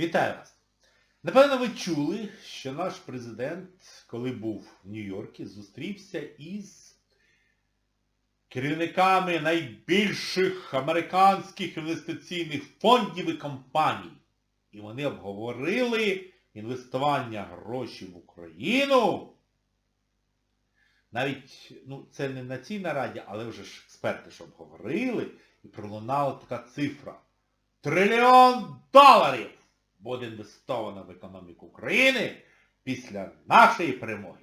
Вітаю вас! Напевно, ви чули, що наш президент, коли був в Нью-Йорку, зустрівся із керівниками найбільших американських інвестиційних фондів і компаній. І вони обговорили інвестування грошей в Україну. Навіть, ну, це не на цій нараді, але вже ж експерти ж обговорили і пролунала така цифра. Трильйон доларів буде інвестовано в економіку України після нашої перемоги.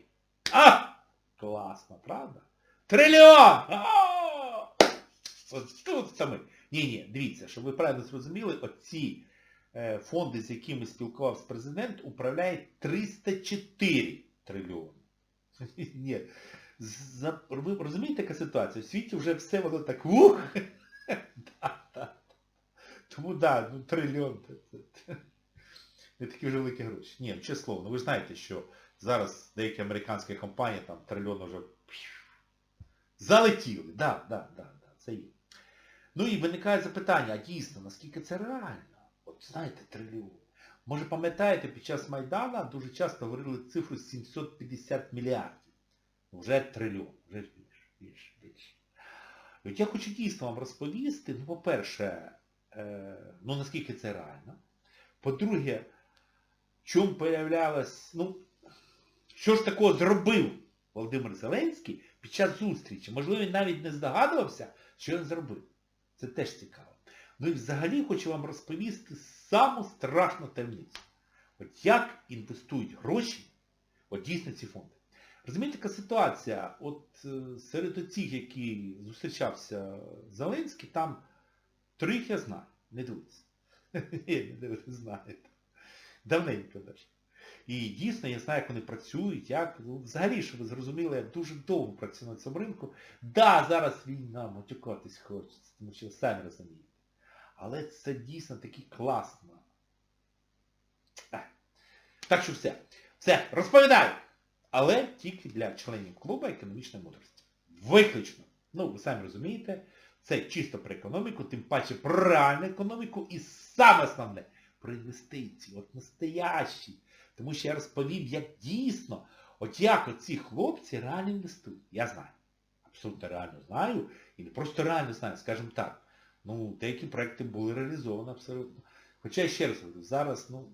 А! Класно, правда? Трильйон! От тут саме. Ні-ні, дивіться, щоб ви правильно зрозуміли, оці е, фонди, з якими спілкувався президент, управляють 304 трильйони. Ні. За- Ви розумієте, яка ситуація? В світі вже все воно так ух! Да, да. Тому так, ну трильйон. Не такі вже великі гроші. Ні, ну, чесне слово, ну ви ж знаєте, що зараз деякі американські компанії там трильйон вже залетіли. Да, да, да, да, це є. Ну і виникає запитання, а дійсно, наскільки це реально? От знаєте, трильйон. Може пам'ятаєте, під час Майдана дуже часто говорили цифру 750 мільярдів. Вже трильйон, вже більше, більше, більше. І от я хочу дійсно вам розповісти, ну, по-перше, е, ну наскільки це реально. По-друге, чому появлялось, ну, що ж такого зробив Володимир Зеленський під час зустрічі? Можливо, він навіть не здогадувався, що він зробив. Це теж цікаво. Ну і взагалі хочу вам розповісти саму страшну таємницю. От як інвестують гроші, от дійсно ці фонди. Розумієте, така ситуація, от е, серед оцих, які зустрічався Зеленський, там трьох я знаю, не ви не знаєте. Давненько навіть. І дійсно я знаю, як вони працюють, як, ну, взагалі, щоб ви зрозуміли, я дуже довго працюю на цьому ринку. Да, зараз війна, матюкатись хочеться, тому що самі розумієте. Але це дійсно таки класно. Ех. Так що все. Все, розповідаю! Але тільки для членів клубу економічної мудрості. Виключно. Ну, ви самі розумієте, це чисто про економіку, тим паче про реальну економіку і саме основне про інвестиції, от настоящі. Тому що я розповім, як дійсно, от як оці хлопці реально інвестують. Я знаю. Абсолютно реально знаю. І не просто реально знаю, скажімо так. Ну, деякі проекти були реалізовані абсолютно. Хоча я ще раз говорю, зараз, ну,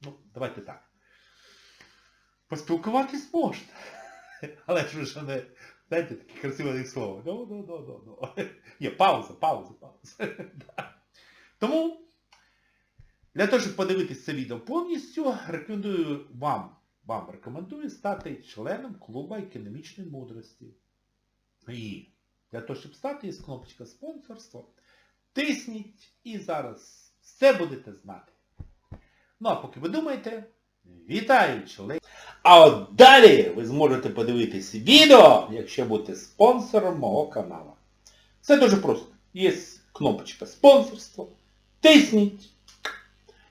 ну, давайте так. Поспілкуватись можна. Але ж ви ж не, знаєте, таке красиве слово. Ну, ну, ну, ну, ну. Є, пауза, пауза, пауза. Тому, для того, щоб подивитись це відео повністю, рекомендую вам, вам рекомендую стати членом клубу економічної мудрості. І для того, щоб стати, є кнопочка спонсорство. Тисніть і зараз все будете знати. Ну а поки ви думаєте, вітаю член. А от далі ви зможете подивитись відео, якщо будете спонсором мого каналу. Все дуже просто. Є кнопочка спонсорство. Тисніть.